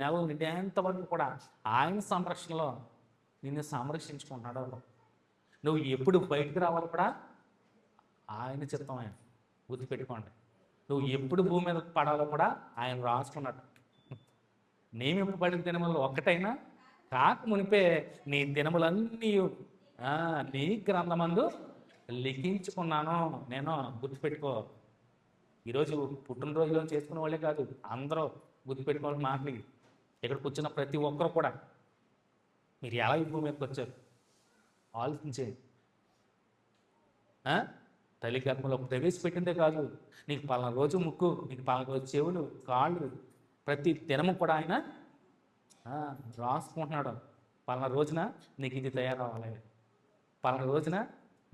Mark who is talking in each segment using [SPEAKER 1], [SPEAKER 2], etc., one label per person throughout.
[SPEAKER 1] నెలలు నిండేంత వరకు కూడా ఆయన సంరక్షణలో నిన్ను సంరక్షించుకుంటున్నాడు నువ్వు ఎప్పుడు బయటకు రావాలి కూడా ఆయన చిత్తం ఆయన. గుర్తుపెట్టుకోండి. నువ్వు ఎప్పుడు భూమి మీద పడాలో కూడా ఆయన రాసుకున్నాడు. నియమింపబడిన దినములు ఒక్కటైనా కాక మునిపే నీ దినములన్నీ నీ గ్రంథమందు లిఖించుకున్నాను. నేను గుర్తుపెట్టుకో. ఈరోజు పుట్టినరోజులో చేసుకునే వాళ్ళే కాదు అందరూ గుర్తుపెట్టుకోవాలని మాటలు ఇక్కడికి ఇక్కడ కూర్చున్న ప్రతి ఒక్కరు కూడా మీరు ఎలా ఈ భూమి మీదకి వచ్చారు? ఆలోచించేది తల్లి గర్భంలో ప్రవేశపెట్టిందే కాదు. నీకు పలానా రోజు ముక్కు నీకు పలానా రోజు చెవులు కాళ్ళు ప్రతి దినము కూడా ఆయన రాసుకుంటున్నాడు. పలానా రోజున నీకు ఇది తయారవ్వాలి. పలానా రోజున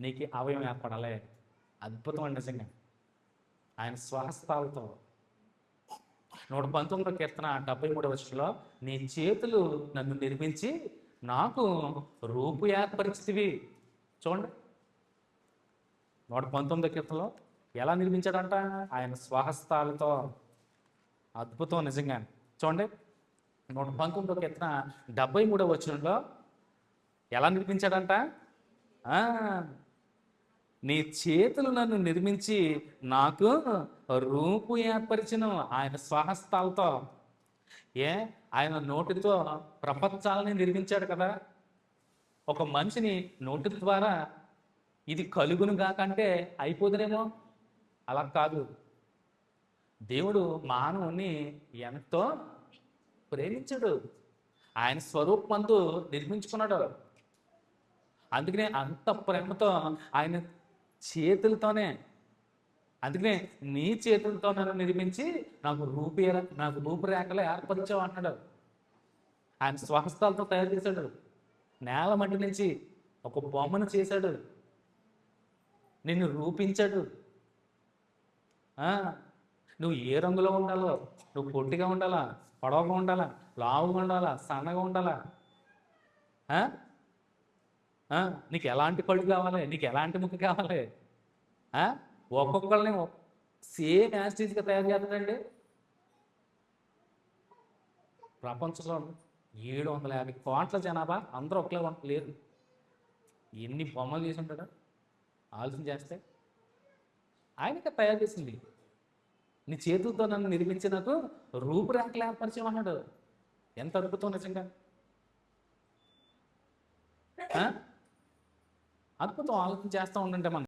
[SPEAKER 1] నీకు అవయం ఏర్పడాలి. అద్భుతం అండి నిజంగా. ఆయన స్వహస్తాలతో నూట పంతొమ్మిదో కీర్తన డెబ్బై మూడవ వర్షంలో నీ చేతులు నన్ను నిర్మించి నాకు రూపు ఏర్పరిచితివి. చూడండి. నూట పంతొమ్మిదో కీర్తనలో ఎలా నిర్మించాడంట? ఆయన స్వహస్తాలతో అద్భుతం నిజంగా. చూడండి. నూట పంతొమ్మిదో కీర్తన డెబ్బై మూడవ వచనంలో ఎలా నిర్మించాడంట? నీ చేతులు నన్ను నిర్మించి నాకు రూపు ఏర్పరిచిన ఆయన స్వహస్తాలతో. ఏ? ఆయన నోటితో ప్రపంచాలని నిర్మించాడు కదా. ఒక మనిషిని నోటి ద్వారా ఇది కలుగును కాకంటే అయిపోదునేమో అలా కాదు. దేవుడు మానవుని ఎంతో ప్రేమించాడు. ఆయన స్వరూపమందు నిర్మించుకున్నాడు. అందుకనే అంత ప్రేమతో ఆయన చేతులతోనే. అందుకనే నీ చేతులతో నన్ను నిర్మించి నాకు రూపే నాకు రూపురేఖలు ఏర్పరిచావు అంటున్నాడు. ఆయన స్వహస్తాలతో తయారు చేశాడు. నేల మట్టి నుంచి ఒక బొమ్మను చేశాడు. నిన్ను రూపించాడు. నువ్వు ఏ రంగులో ఉండాలో నువ్వు పొట్టిగా ఉండాలా పొడవుగా ఉండాలా లావుగా ఉండాలా సన్నగా ఉండాలా? నీకు ఎలాంటి కళ్ళు కావాలి? నీకు ఎలాంటి ముక్కు కావాలి? ఒక్కొక్కళ్ళని ఒక్కొక్కరిని సేమ్ యాస్టీజ్గా తయారు చేస్తాడండి. ప్రపంచంలో ఏడు వందల యాభై కోట్ల జనాభా అందరూ ఒకలే లేరు. ఎన్ని బొమ్మలు చేసి ఉంటాడు ఆలోచన చేస్తే ఆయనకే తయారు చేసింది. నీ చేతులతో నన్ను నిర్మించి నాకు రూపురేఖలు ఏర్పరిచయం అన్నాడు. ఎంత అద్భుతం నిజంగా. అద్భుతం ఆలోచన చేస్తూ ఉండంటే మనం